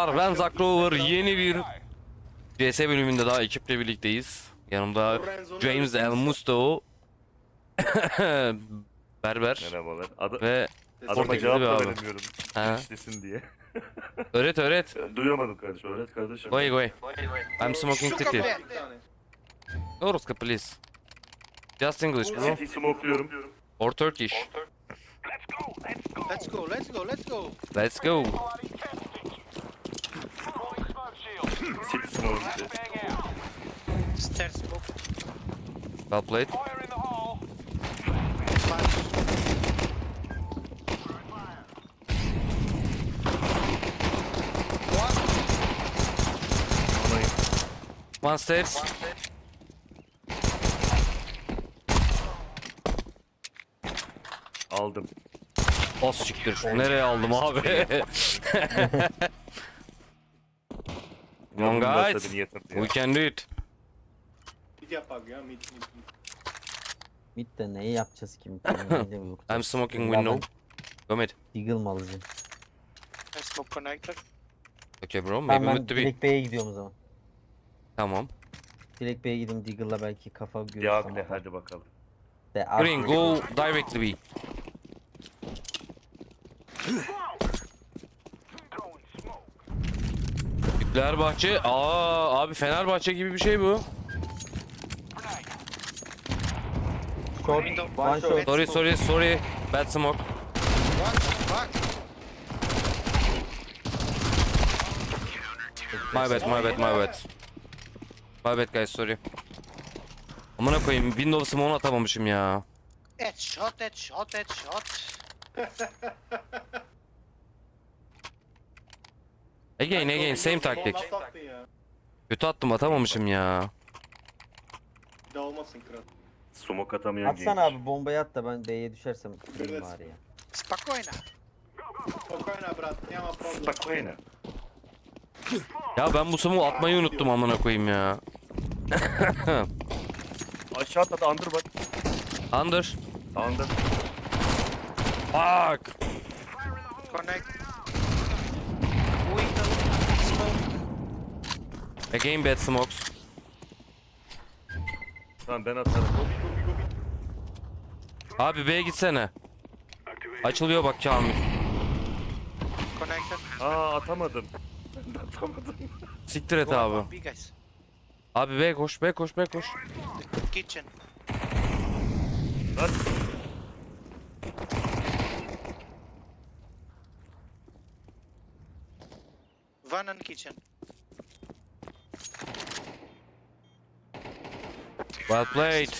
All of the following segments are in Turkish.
Merhabalar ben Zack Rover yeni bir CS bölümünde daha ekiple birlikteyiz. Yanımda James El Musto Berber Merhabalar. Adı, ve adama cevap da veremiyorum. İşlesin diye. öğret öğret. Duyamadım kardeşim. Öğret kardeşim. Goy goy. I'm smoking be. Ruska please. Just English bro. City smokluyorum. Or Turkish. Let's go, let's go, let's go. Let's go. City smoke. Stairs smoke. Well played. Flash. One. Anayım. One stairs. Aldım. Os siktir. Nereye aldım abi? Come on guys. ya. We can do it. Mid yapak ya mid mid mid. Mid de neyi yapacağız ki? Mid. I'm smoking Ya window. Go mid. ben Deagle mı alacağım? I smoke connector. Okay bro, maybe Ben, mid to be. direkt B'ye gidiyorum o zaman. Tamam. Direkt B'ye gideyim Deagle'la belki kafa Ya görürsem. bile hadi bakalım. De, Green, go directly B. Fenerbahçe. Aa abi Fenerbahçe gibi bir şey bu. Short, Window. one short. Sorry sorry sorry. Bad smoke. My bad my bad my bad. My bad guys sorry. Amına koyayım Windows smoke atamamışım ya. Headshot, headshot, headshot. Again again same taktik. Nasıl attın ya? Kötü attım atamamışım ya. Bir daha olmasın kral. Smoke atamayan Atsana genç. abi bombayı at da ben B'ye düşersem kırayım Evet. bari ya. Spokojna. Spokojna brat, nie ma problem. Spokojna. Ya ben bu smoke atmayı unuttum amına koyayım ya. Aşağıda da under bak. Under. Under. Fuck. Connect. Window. Smoke. Again bad smokes. Tamam ben atarım. Abi B'ye gitsene. Açılıyor bak Kamil. Aa atamadım. Ben atamadım. Siktir et abi. B guys. Abi B koş, B koş, B koş. The kitchen. Lan One in kitchen. Well played.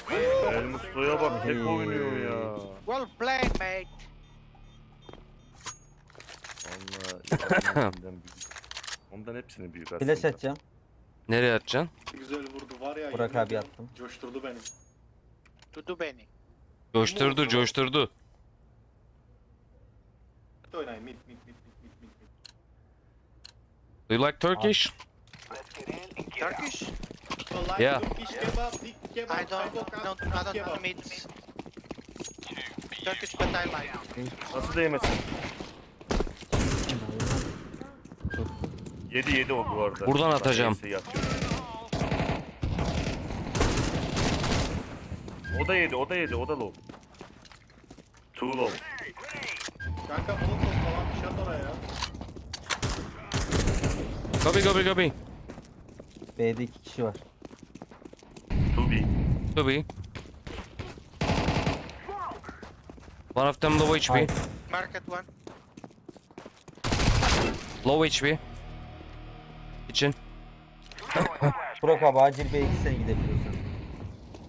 El Musto'ya bak tek oynuyor ya. Well played, mate. Allah ondan hepsini büyük aslında. Flash atacağım. Nereye atacaksın? Güzel vurdu var ya. Burak abi attım. Coşturdu beni. Dudu beni. Coşturdu, coşturdu. Mid oynayın mid mid mid mid mid mid. Do you like Turkish? Turkish? Yeah. I don't, don't, I don't know meat. Turkish, but I like. Nasıl değmesin? Yedi yedi o bu arada. Buradan atacağım. O da yedi, o da yedi, o da low. Too low. Kanka molotof falan bir şey at oraya. Gobi, gobi, gobi. B'de iki kişi var. Too big. Gobi. One of them low HP. Market one. Low HP. Kitchen. Burak abi acil B'ye gitsene gidebiliyorsan.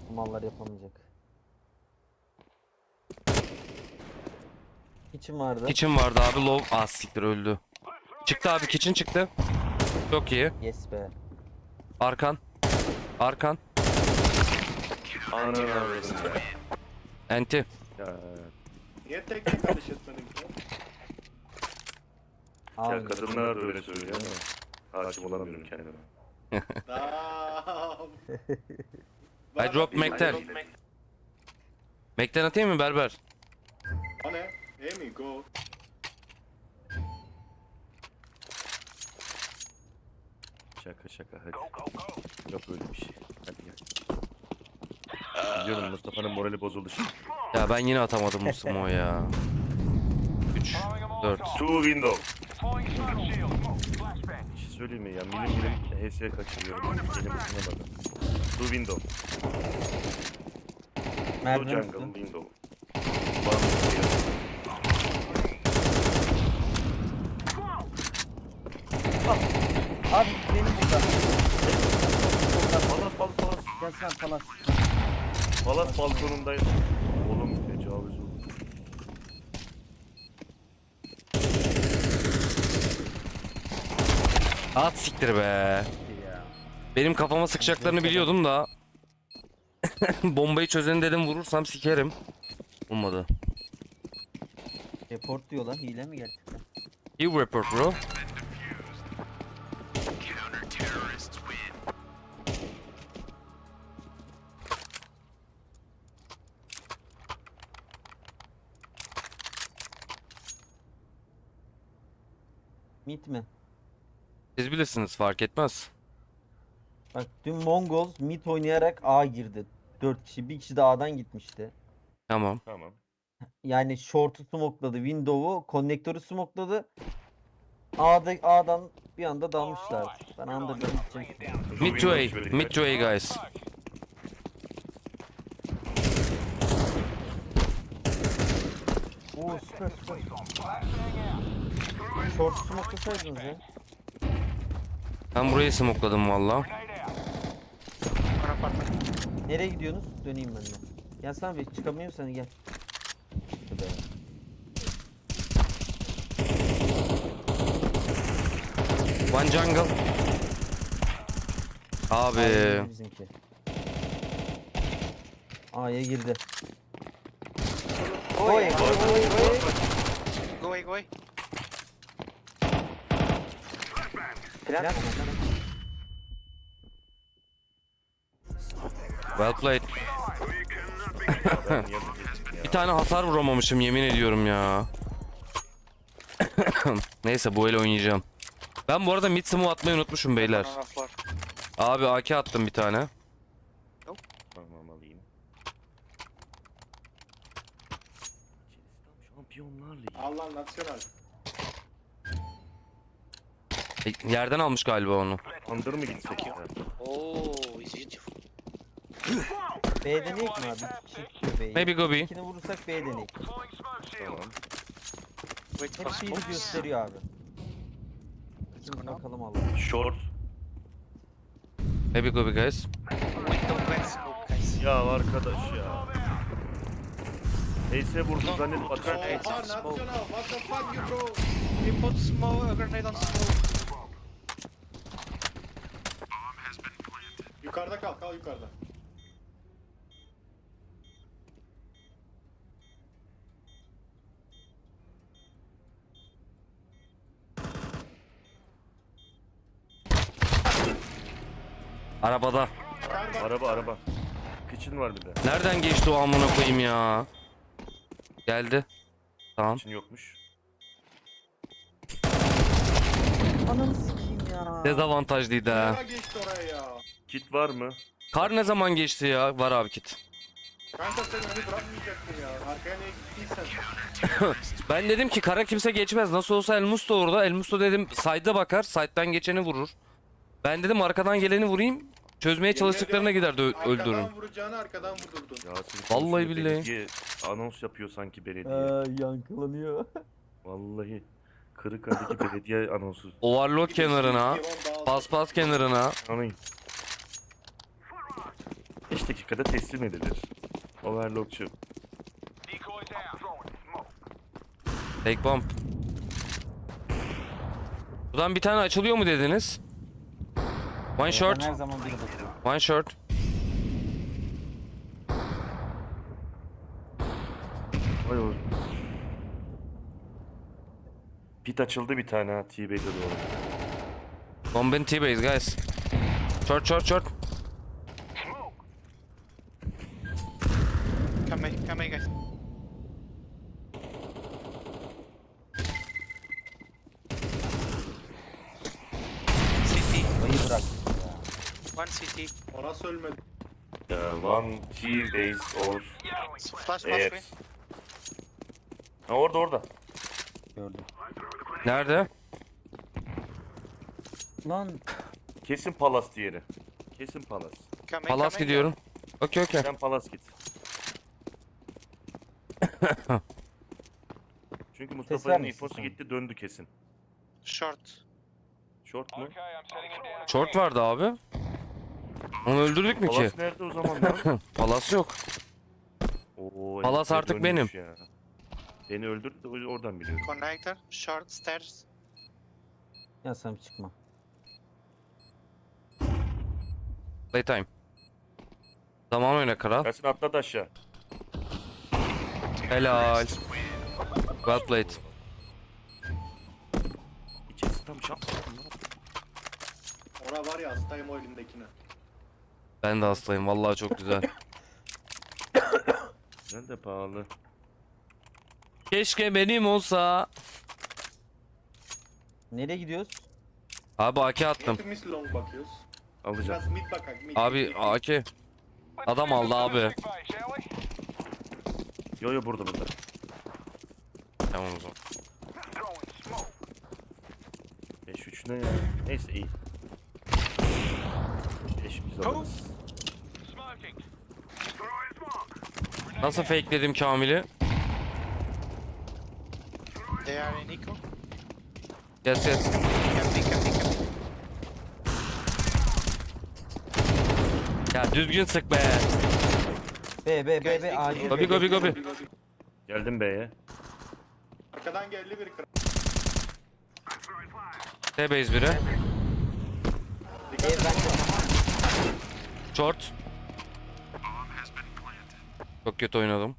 Bu mallar yapamayacak. Kitchen vardı. Kitchen vardı abi low. Ah siktir öldü. Çıktı abi kitchen çıktı. Çok iyi. Yes be. Arkan. Arkan. Ananı. Enti. Ya, Niye tek tek ateş etmedin ki? ya kadınlar da öyle söylüyor ama hakim olamıyorum kendime. Damn. I drop Mac'ten. Mac'ten atayım mı berber? O ne? Mi? Go. Şaka şaka hadi. Yok öyle bir şey. Hadi gel. Biliyorum Mustafa'nın morali bozuldu şimdi. Ya ben yine atamadım smoke'u ya. 3 4 Two window. Bir şey söyleyeyim mi ya? Milim milim HS kaçırıyorum. Elim ısınamadı. Two window. Two Merdiven jungle window. One window. Abi benim burada. Palas palas palas. Gel sen palas. Palas balkonundayım. Oğlum tecavüz oldu. At siktir be. Benim kafama sıkacaklarını biliyordum da. Bombayı çözeni dedim vurursam sikerim. Olmadı. Report diyor lan hile mi gerçekten? You report bro. Mit mi? Siz bilirsiniz fark etmez. Bak dün Mongols mit oynayarak A girdi. 4 kişi. Bir kişi de A'dan gitmişti. Tamam. Tamam. Yani short'u smokladı, window'u, konnektörü smokladı. A'da A'dan bir anda dalmışlar. Ben anda ben gideceğim. Mid. Mid to A guys. Oo süper süper. Short'u smoklasaydınız ya. Ben burayı smokladım valla. Nereye gidiyorsunuz? Döneyim ben de. Gel sen bir çıkamıyor seni gel. Şurada. One jungle. Abi. Aynen Bizimki. A'ya girdi. Oy oy oy oy. Go away, go away. Flash mı? Well played. Bir tane hasar vuramamışım yemin ediyorum ya. Neyse bu el oynayacağım. Ben bu arada mid smoke atmayı unutmuşum beyler. Abi AK attım bir tane. Tamam alayım. Şampiyonlar ligi. Allah nasyonal. E, Yerden almış galiba onu. Under mı gitsek ya? İt's beautiful. B deneyek mi abi? İki kişi tutuyor B'yi. Maybe go B. İkini vurursak B deneyek. Tamam. Wait for Hep şeyi smokes. gösteriyor abi. Şimdi bakalım Allah. Short. Maybe go be guys. Window wet smoke, guys. Ya arkadaş ya. Neyse vurdu bakar. Grenades Oha on smoke. What the fuck you bro? He put smoke, a grenade on smoke. Yukarıda kal kal yukarıda. Arabada. Yukarıda. Araba araba. Kıçın var bir de. Nereden geçti o amına koyayım ya? Geldi. Tamam. Kıçın yokmuş. Ananı sikeyim ya. Dezavantajlıydı ha. Nereye geçti oraya ya? Kit var mı? Kar ne zaman geçti ya? Var abi kit. Kanka sen onu bırakmayacaktın ya. Arkaya niye gittiysen. Ben dedim ki kara kimse geçmez. Nasıl olsa El Musto orada. El Musto dedim side'a bakar. Side'dan geçeni vurur. Ben dedim arkadan geleni vurayım. Çözmeye çalıştıklarına gider de ö- öldürürüm. Arkadan vuracağını arkadan vurdurdun. Yasin Vallahi konuşuyor, billahi. belediye Anons yapıyor sanki belediye. Ee, yankılanıyor. Vallahi. Kırıkkale'deki belediye anonsu. Overlock kenarına. Dağıldı. Paspas kenarına. Anayım. 5 dakikada teslim edilir. Overlockçu. Take bomb. Buradan bir tane açılıyor mu dediniz? One short. Her zaman. One short. Vay. Pit açıldı bir tane ha T-Base'e doğru. Bomb in T-base guys. Short short short. Come here, come here, guys. City. Bayı bıraktım ya. One CT. O nasıl ölmedi? Uh, one T base or Flash, flash evet. me. Ha orada orada. Gördüm. Nerede? Lan Kesin Palas diğeri. Kesin Palas. Coming, Palas coming. gidiyorum. Okey okey. Sen Palas git. Çünkü Mustafa'nın misin infosu sen? gitti döndü kesin. Short. Short mu? Short vardı abi. Onu öldürdük mü ki? Palas nerede o zaman lan? Palas yok. Oo, Palas artık dönmüş Ya. Beni öldürdü de o- oradan biliyorum. Connector. Short stairs. ya sen çıkma. Playtime. Zaman oyna kral. Gelsin atladı aşağı. Helal. Well played. İçerisi tam şap. Ona var ya hastayım o elimdekine. Ben de hastayım. Vallahi çok güzel. Güzel de pahalı. Keşke benim olsa. Nereye gidiyoruz? Abi AK attım. Hepimiz long bakıyoruz. Alacağım. Biraz mid bakak mid. Abi mid. AK. Adam aldı abi. Yo yo burada burada. Tamam o zaman. 5-3 ne ya? Neyse iyi. 5 biz alırız. Nasıl fakeledim Kamil'i? They are in eco. Yes yes. Camping, camping, camping. Ya düzgün sık be. B B B B acil. Gobi gobi gobi. Geldim B'ye. Arkadan geldi bir kral. T-base biri. B bende. Short. Çok kötü oynadım.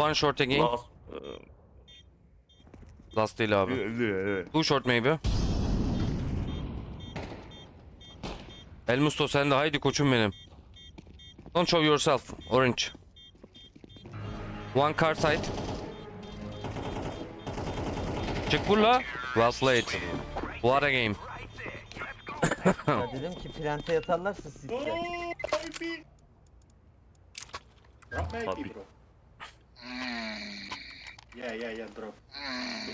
One short again. Last. Last değil abi. Evet. Two short maybe. El Musto sen de haydi koçum benim. Don't show yourself. Orange. One car side. Çık burla. Well played. What a game. Ya dedim ki plante yatarlarsa siz de. baby. Drop me Abi. IP bro. Yeah yeah yeah drop.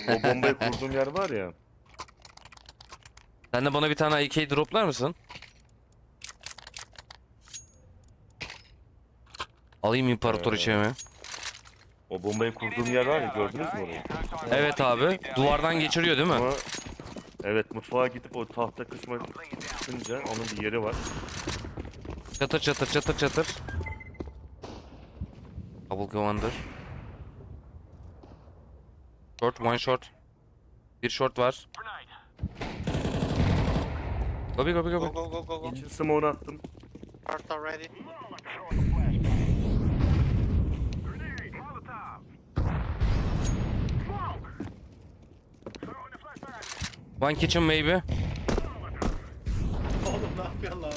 O bombayı kurduğum yer var ya. Sen de bana bir tane AK droplar mısın? Alayım imparatoriçemi. O bombayı kurduğum yer var ya gördünüz mü orayı? Evet abi. Duvardan geçiriyor değil mi? Ama evet mutfağa gidip o tahta kısma çıkınca onun bir yeri var. Çatır çatır çatır çatır. Double go under. Short, one short. Bir short var. Gobi gobi Go, gobi. go, go, go, go. İçin smoke'unu attım. Short already. One kitchen maybe. Oğlum ne yapıyorsun lan?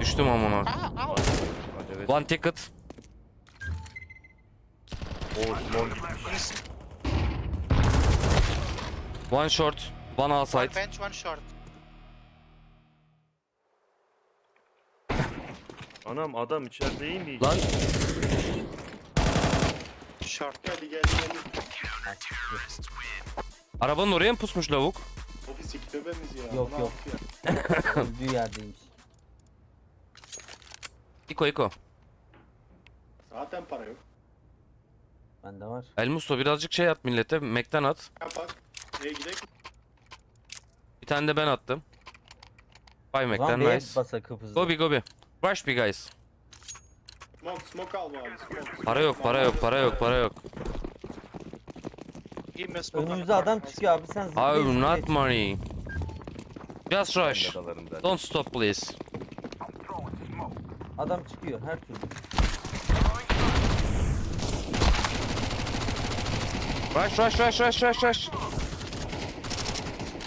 Düştüm amına. Hadi evet. One ticket. O smoke gitmiş. One short. One One outside. bench, one short. Anam adam içeride iyi mi? Lan Short. Geldi geldi geldi. arabanın oraya mı pusmuş lavuk? Ofis iki tövbemiz ya. Yok, ne yok. yapıyor? Öldüğü yerdeymiş. İko İko. Zaten para yok. Bende var. El Musto birazcık şey at millete. Mac'ten at. Kapak. Neye gidelim? Bir tane de ben attım. Bay O Mac'ten B'ye nice. basa hızlı. Gobi gobi. Rush bir guys. Smoke smoke al bari smoke. Para yok, para yok, para yok, para yok. Give me smoke. Önümüze adam çıkıyor abi sen zıplaya I'm zıplaya not money. Just rush. Don't stop please. Adam çıkıyor her türlü. Rush rush rush rush rush rush.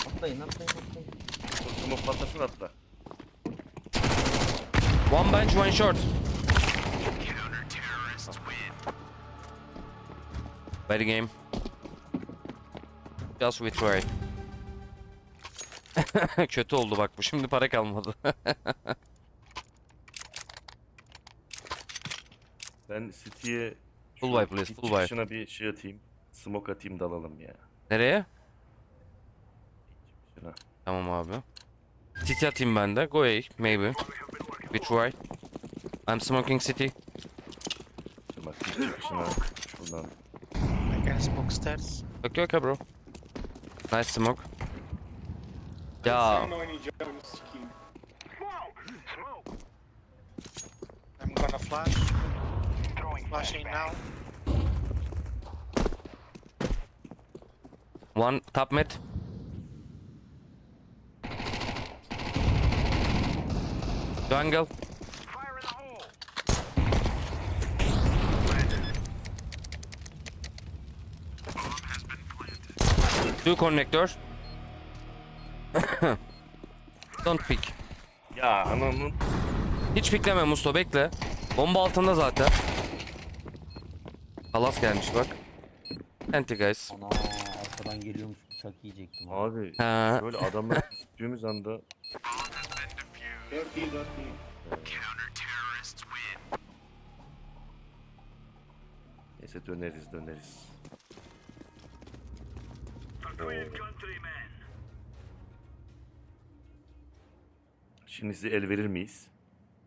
Atlayın atlayın atlayın. Smoke patlasın atla. One bench, one short. Play the game. Just we try. Kötü oldu bak bu. Şimdi para kalmadı. Ben City'ye Full buy please, full buy. bir şey atayım. Smoke atayım dalalım ya. Nereye? Şuna. Tamam abi. City atayım ben de. Go A, maybe. We try. I'm smoking city. Şuna bak pit çıkışına şuradan. I can smoke stairs. Okay, okay bro. Nice smoke. Ya. I'm gonna flash. Flashing now. One top mid. Jungle. Two connector. Don't pick. Ya ananın. Hiç pikleme Musto bekle. Bomba altında zaten. Halas gelmiş bak. Anti guys. Ana arkadan geliyormuş bıçak yiyecektim. abi. Abi Ha. böyle adamlar düştüğümüz anda 4 değil 4 değil. neyse döneriz döneriz. Şimdi size el verir miyiz?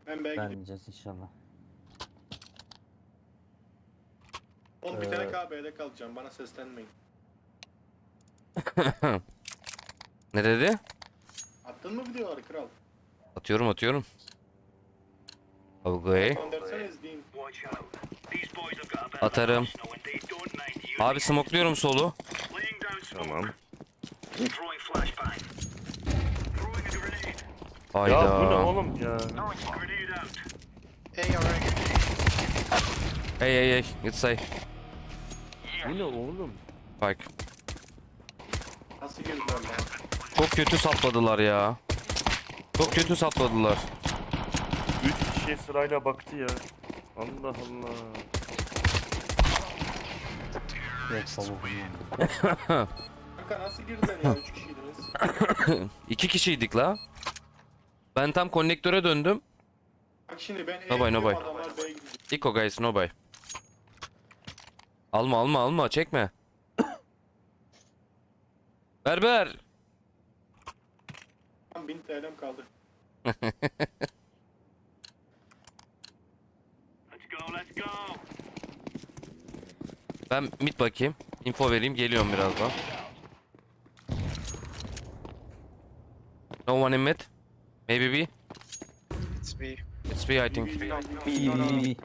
Ben. Vermeyeceğiz inşallah. Oğlum bir tane K B'de kalacağım. Bana seslenmeyin. Ne dedi? Attın mı videoları kral? Atıyorum atıyorum. İzleyeyim. Atarım. Abi smokluyorum solu. Tamam. Hayda. Ya bu ne oğlum ya? Hey hey hey. Git say. Bu ne oğlum? Bak. Nasıl girdiler lan? Çok kötü sapladılar ya. Çok kötü sapladılar. Üç kişiye sırayla baktı ya. Allah Allah. Yok savunma. Kanka nasıl girdiler ya? 3 kişiydiniz. İki kişiydik la. Ben tam konnektöre döndüm. Bak şimdi ben No buy, no E'ye buy. gidiyorum, adamlar B'ye gidiyor. Iko guys no buy. Alma alma alma çekme. Berber. Tam 1000 TL'm kaldı. Ben mid bakayım. Info vereyim geliyorum birazdan. No one in mid. Maybe B. It's B. It's B I think. İyi iyi iyi.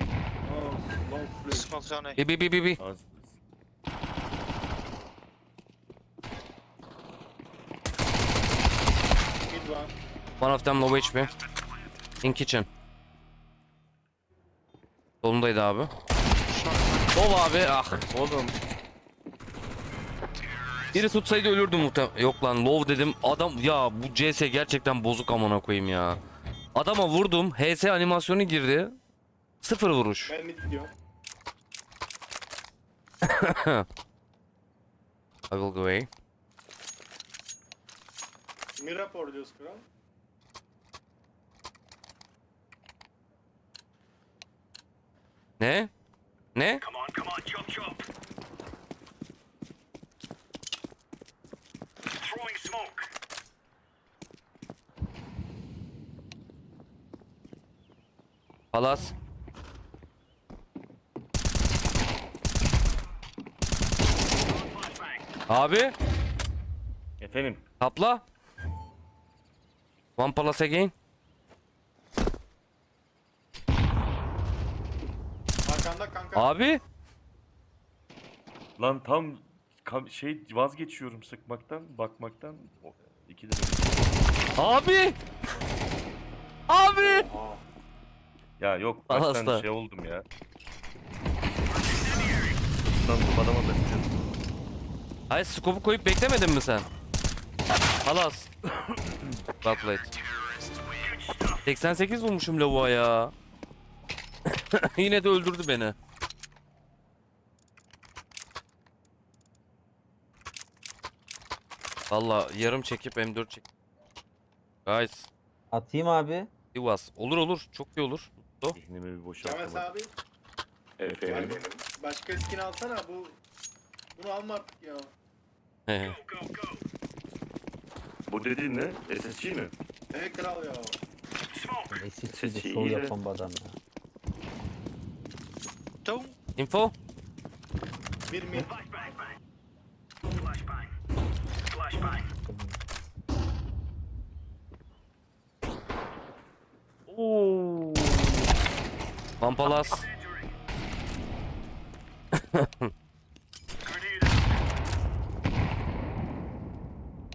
Oh, long flash. Smoke zone A. B B B B B. Az. Mid one. One of them low HP. In kitchen. Solundaydı abi. Sol abi ah. Oğlum Biri tutsaydı ölürdüm muhtemelen. Yok lan low dedim. Adam ya bu CS gerçekten bozuk amına koyayım ya. Adama vurdum. HS animasyonu girdi. Sıfır vuruş. Ben mid gidiyorum. I will go away. Rapor diyoruz kral. Ne? Ne? Palas. Abi, efendim kapla. One palas again. Arkanda kanka. Abi, lan tam kam- şey vazgeçiyorum sıkmaktan bakmaktan. O- İki de abi. Abi. Ya yok Alasla. baştan şey oldum ya. Sandım adama mesaj Hayır skopu koyup beklemedin mi sen? Halas. played. 88 vurmuşum lavuğa ya. Yine de öldürdü beni. Valla yarım çekip M4 çek. Guys, Atayım abi. was. Olur olur, çok iyi olur. Mutlu. Zihnimi bir Cemal boşaltamadım. abi Efendim. başka skin alsana bu. Bunu alma artık ya. Bu dediğin ne? SSG mi? Hey kral ya. Sesi iyi de. yapan bir adam ya. Info? Bir mid. Oo. Pampalas.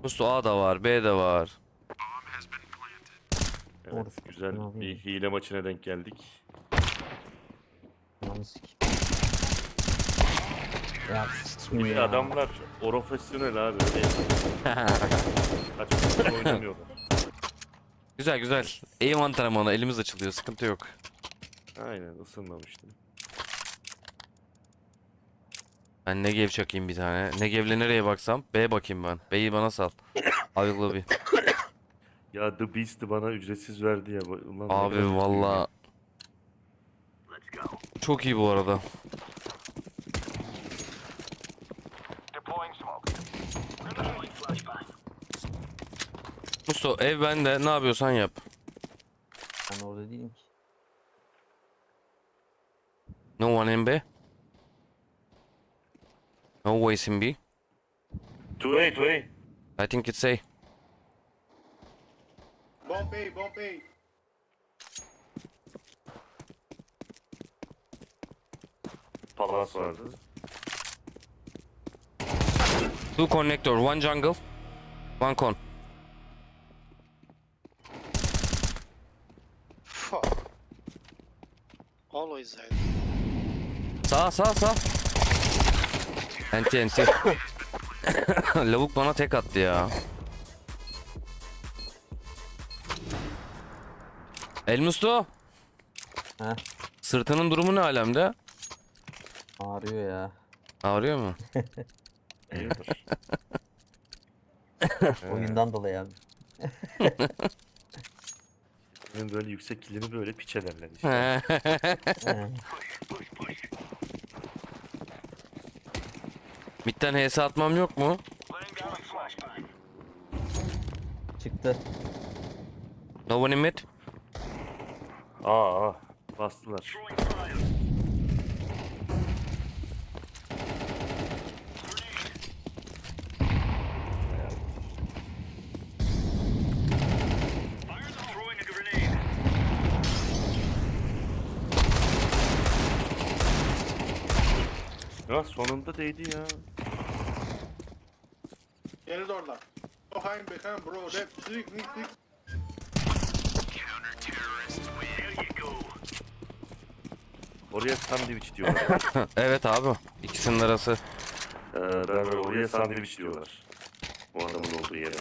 Musto A da var, B de var. Evet, Orası güzel bir hile maçına denk geldik. Ananı sikeyim. Ya sikim Bir ya. adamlar profesyonel abi. Açıkçası oynamıyorlar. Güzel güzel. Eğim antrenmanı, elimiz açılıyor, sıkıntı yok. Aynen ısınmamıştım. Ben Negev çakayım bir tane. Negev'le nereye baksam? B bakayım ben. B'yi bana sal. Ayıklı bir. Ya The Beast'i bana ücretsiz verdi ya. Ulan ne Abi valla. Çok iyi bu arada. Musto ev bende ne yapıyorsan yap. Ben orada değilim ki. No one in B. No ways in B. Two A, two A. I think it's A. Bomb A, bomb A. Palas vardı. Two connector, one jungle, one con. Fuck. Always that. Sağ sağ sağ. Enti enti. Lavuk bana tek attı ya. El Musto. Heh. Sırtının durumu ne alemde? Ağrıyor ya. Ağrıyor mu? Hayırdır? Oyundan dolayı abi. Senin böyle yüksek kilini böyle piç ederler işte. Midden HS atmam yok mu? Çıktı. No one in mid. Aa, aa, bastılar. Ya sonunda değdi ya. Geri doğrular. Behind, behind bro. Rep, sneak, sneak, sneak. Oraya sandviç diyorlar. evet abi. İkisinin arası. ee, ben oraya sandviç diyorlar. O adamın olduğu yere.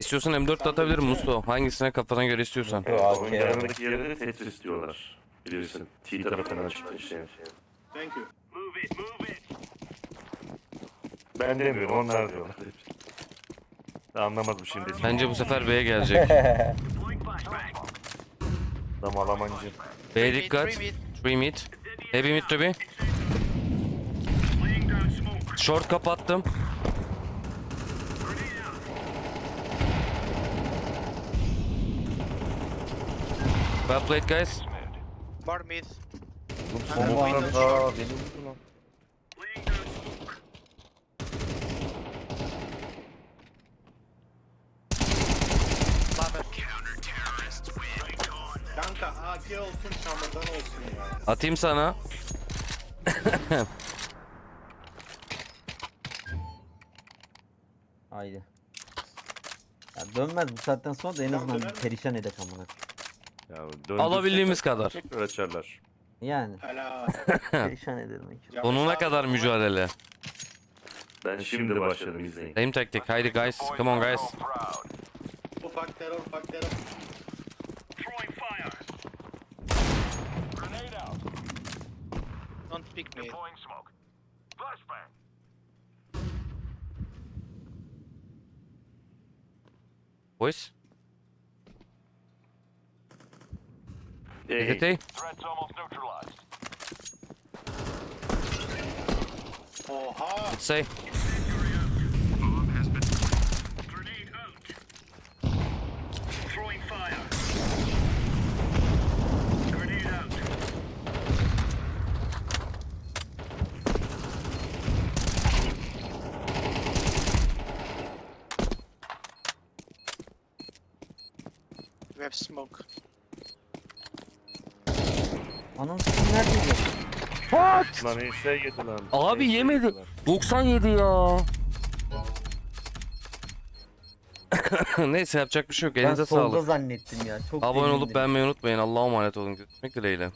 İstiyorsan M4 de atabilirim Musto. Hangisine kafana göre istiyorsan. Onun yanındaki yere de Tetris diyorlar. Bilirsin. T tarafından çıkan şey. Thank you. Ben demiyorum onlar diyorlar. Anlamaz bu şimdi. Bence bu sefer B'ye gelecek. Adam Almancı. B'ye dikkat. three mid. 3 mid. Heavy mid to be. Short kapattım. Well played guys. More mid. Oğlum Bomba smoke'tan aa beni vurdu lan. Lava. Kanka AK olsun çamurdan olsun ya. Atayım sana. Haydi. Ya dönmez bu saatten sonra da en azından bir döner mi? perişan edek amına. Ya Alabildiğimiz kadar. Tekrar açarlar. Yani Helal. perişan ederim. Sonuna kadar mücadele. Ben şimdi başladım izleyin. Same taktik. Haydi guys. Come on guys. Ufak terör, ufak terör. Don't pick me. Boys. Hey, ETT. Oha! Say. We have smoke. Sikim neredeydi? Lan HS yedi lan. Abi HS yemedi. yedi lan. 97 ya. Neyse yapacak bir şey yok. Ben Elinize solda sağlık. zannettim ya. Çok Abone olup emindim. beğenmeyi unutmayın. Allah'a emanet olun. Görüşmek dileğiyle.